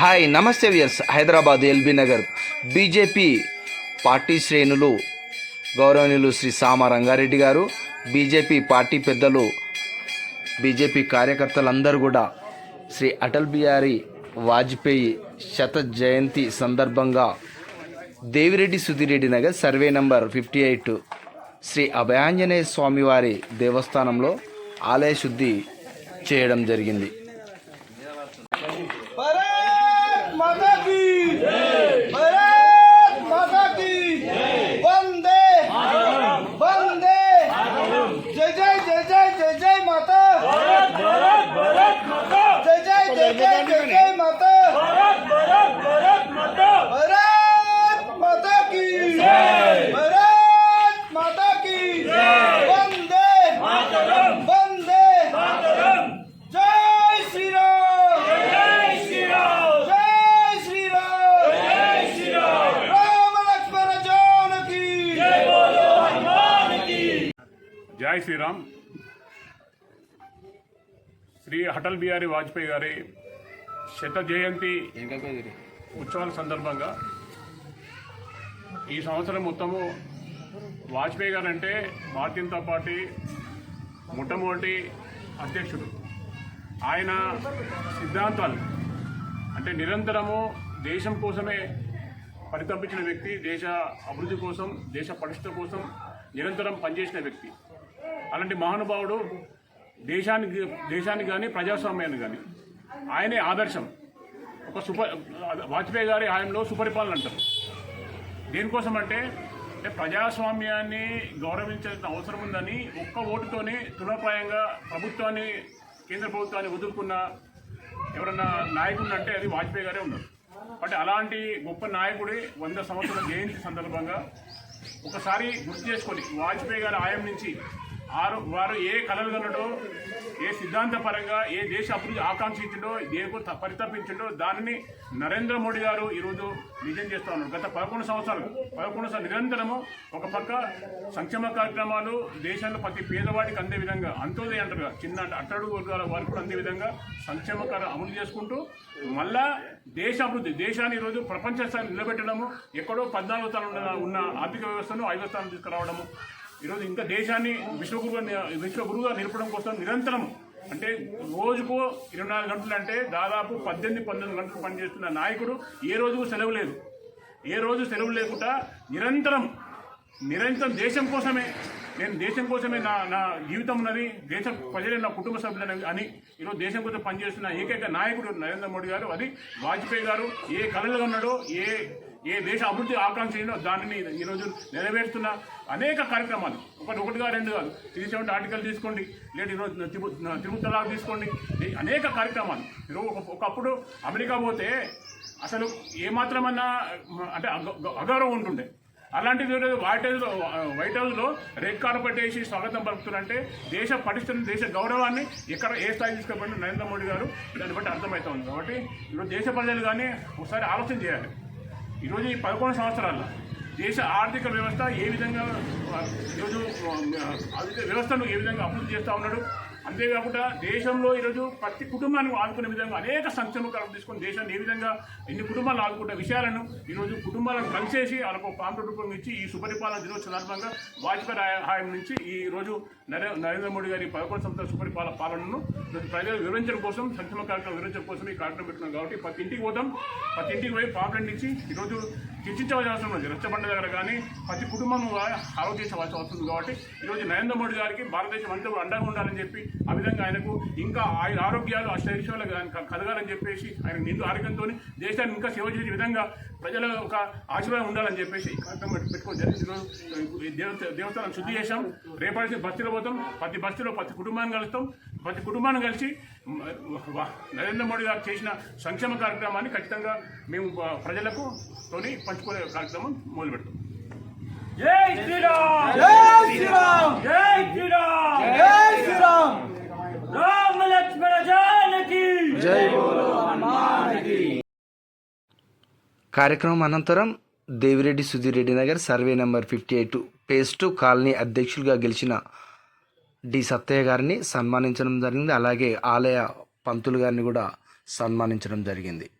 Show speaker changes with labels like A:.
A: Hi నమస్తే viewers Hyderabad LB Nagar BJP party శ్రేణులు గౌరవనీయులు శ్రీ సామ రంగారెడ్డి గారు బీజేపీ పార్టీ పెద్దలు బీజేపీ కార్యకర్తలందరూ కూడా శ్రీ అటల్ బిహారీ వాజ్పేయి శత జయంతి సందర్భంగా Devireddy Sudhireddy Nagar survey number fifty eight Shri Abhayanjaneya స్వామివారి దేవస్థానంలో ఆలయ శుద్ధి చేయడం జరిగింది.
B: মাতা কি
C: జై శ్రీరామ్. శ్రీ అటల్ బిహారీ వాజ్పేయి గారి శత జయంతి ఉత్సవాల సందర్భంగా ఈ సంవత్సరం మొత్తము వాజ్పేయి గారు అంటే భారతీయ జనతా పార్టీ మొట్టమొదటి అధ్యక్షుడు. ఆయన సిద్ధాంతాలు అంటే నిరంతరము దేశం కోసమే పరితపించిన వ్యక్తి దేశ అభివృద్ధి కోసం దేశ పటిష్ట కోసం నిరంతరం పనిచేసిన వ్యక్తి. అలాంటి మహానుభావుడు దేశానికి దేశానికి కానీ ప్రజాస్వామ్యానికి కానీ ఆయనే ఆదర్శం. ఒక సుప వాజ్పేయి గారి హయాంలో సుపరిపాలన అంటారు. దేనికోసం అంటే అంటే ప్రజాస్వామ్యాన్ని గౌరవించాల్సిన అవసరం ఉందని ఒక్క ఓటుతోనే తృణప్రాయంగా ప్రభుత్వాన్ని కేంద్ర ప్రభుత్వాన్ని వదులుకున్న ఎవరన్నా నాయకుడు అంటే అది వాజ్పేయి గారే ఉన్నారు. అంటే అలాంటి గొప్ప నాయకుడి వంద సంవత్సరాల జయంతి సందర్భంగా ఒకసారి గుర్తు చేసుకొని వాజ్పేయి గారి ఆయం నుంచి ఆరు వారు ఏ కళలు కన్నాడో ఏ సిద్ధాంతపరంగా ఏ దేశ అభివృద్ధి ఆకాంక్షించిండో దేనికి త- పరితపించిండో దానిని నరేంద్ర మోడీ గారు ఈరోజు నిజం చేస్తూ ఉన్నారు. గత పదకొండు సంవత్సరాలు పదకొండు సంవత్సరాలు నిరంతరము ఒక పక్క సంక్షేమ కార్యక్రమాలు దేశంలో ప్రతి పేదవాడికి అందే విధంగా అంత్యోదయ అంటారు చిన్న అట్టడుగు వర్గాల వారికి కూడా అందే విధంగా సంక్షేమ కార్యం అమలు చేసుకుంటూ మళ్ళా దేశ అభివృద్ధి దేశాన్ని ఈరోజు ప్రపంచ స్థాయి నిలబెట్టడము ఎక్కడో పద్నాలుగు స్థానం ఉన్న ఆర్థిక వ్యవస్థను ఐదో స్థానం తీసుకురావడము ఈరోజు ఇంకా దేశాన్ని విశ్వగురుగా విశ్వగురుగా నిలపడం కోసం నిరంతరం అంటే రోజుకు ఇరవై నాలుగు గంటలు అంటే దాదాపు పద్దెనిమిది పంతొమ్మిది గంటలు పనిచేస్తున్న నాయకుడు ఏ రోజుకు సెలవు లేదు. ఏ రోజు సెలవు లేకుండా నిరంతరం నిరంతరం దేశం కోసమే నేను దేశం కోసమే నా నా జీవితం ఉన్నది దేశ ప్రజలే నా కుటుంబ సభ్యులని అని ఈరోజు దేశం కోసం పనిచేస్తున్న ఏకైక నాయకుడు నరేంద్ర మోడీ గారు అది వాజ్పేయి గారు. ఏ కళలు ఉన్నాడో ఏ ఏ దేశ అభివృద్ధి ఆకాంక్ష దానిని ఈరోజు నెరవేరుస్తున్న అనేక కార్యక్రమాలు. ఒకటి ఒకటిగా రెండు కాదు. త్రీ సెవెంటీ ఆర్టికల్ తీసుకోండి. లేదు ఈరోజు తిరుగు తిరుగుతలా తీసుకోండి. అనేక కార్యక్రమాలు. ఈరోజు ఒకప్పుడు అమెరికా పోతే అసలు ఏమాత్రమన్నా అంటే అగౌరవం ఉంటుండే. అలాంటిది వైట్ హౌస్లో వైట్ హౌస్లో రెడ్ కార్పెట్ వేసి స్వాగతం పలుకుతున్నారంటే దేశ పటిష్టం దేశ గౌరవాన్ని ఎక్కడ ఏ స్థాయి తీసుకుపోయిన నరేంద్ర మోడీ గారు దాన్ని బట్టి అర్థమవుతుంది కాబట్టి ఈరోజు దేశ ప్రజలు కానీ ఒకసారి ఆలోచన చేయాలి. ఈరోజు ఈ పదకొండు సంవత్సరాల్లో దేశ ఆర్థిక వ్యవస్థ ఏ విధంగా ఈరోజు ఆర్థిక వ్యవస్థను ఏ విధంగా అభివృద్ధి చేస్తూ ఉన్నాడు? అంతేకాకుండా దేశంలో ఈరోజు ప్రతి కుటుంబాన్ని ఆదుకునే విధంగా అనేక సంక్షేమ కార్యక్రమం తీసుకొని దేశాన్ని ఏ విధంగా ఎన్ని కుటుంబాలు ఆదుకున్న విషయాలను ఈరోజు కుటుంబాలను కలిసేసి వాళ్ళకు ఒక పాంప్లెట్ రూపంగా ఇచ్చి ఈ సుపరిపాలన దినోత్సవ సందర్భంగా వాజ్పేయి హాయం నుంచి ఈ రోజు నరే నరేంద్ర మోడీ గారి పదకొండు సంవత్సరాల సుపరిపాలన పాలనను ప్రజలు వివరించడం కోసం సంక్షేమ కార్యక్రమం వివరించడం కోసం ఈ కార్యక్రమం పెట్టుకున్నాం కాబట్టి ప్రతి ఇంటికి పోతాం ప్రతి ఇంటికి పోయి పాంప్లెట్ ఇచ్చి ఈరోజు చర్చించవలసిన అవసరం ఉంది రచ్చబండ దగ్గర కానీ ప్రతి కుటుంబం ఆలోచించవలసి వస్తుంది కాబట్టి ఈరోజు నరేంద్ర మోడీ గారికి భారతదేశం అంతా కూడా అండగా ఉండాలని చెప్పి ఆ విధంగా ఆయనకు ఇంకా ఆయన ఆరోగ్యాలు అష్టైశ్వర్యాలు కలగాలని చెప్పేసి ఆయన నిండు ఆరోగ్యంతో దేశాన్ని ఇంకా సేవ చేసే విధంగా ప్రజల ఒక ఆశీర్వాదం ఉండాలని చెప్పేసి కార్యక్రమం పెట్టు- జరిగింది దేవత దేవస్థానం శుద్ధి చేశాం. రేపటి బస్తీలో పోతాం. ప్రతి బస్తీలో ప్రతి కుటుంబాన్ని కలుస్తాం. ప్రతి కుటుంబాన్ని కలిసి నరేంద్ర మోడీ గారు చేసిన సంక్షేమ కార్యక్రమాన్ని ఖచ్చితంగా మేము ప్రజలకు తోని పంచుకోలే కార్యక్రమం మొదలు పెడతాం.
A: కార్యక్రమం అనంతరం Devireddy Sudhireddy Nagar survey number fifty eight paste colony అధ్యక్షులుగా గెలిచిన డి సత్తయ్య గారిని సన్మానించడం జరిగింది. అలాగే ఆలయ పంతులు గారిని కూడా సన్మానించడం జరిగింది.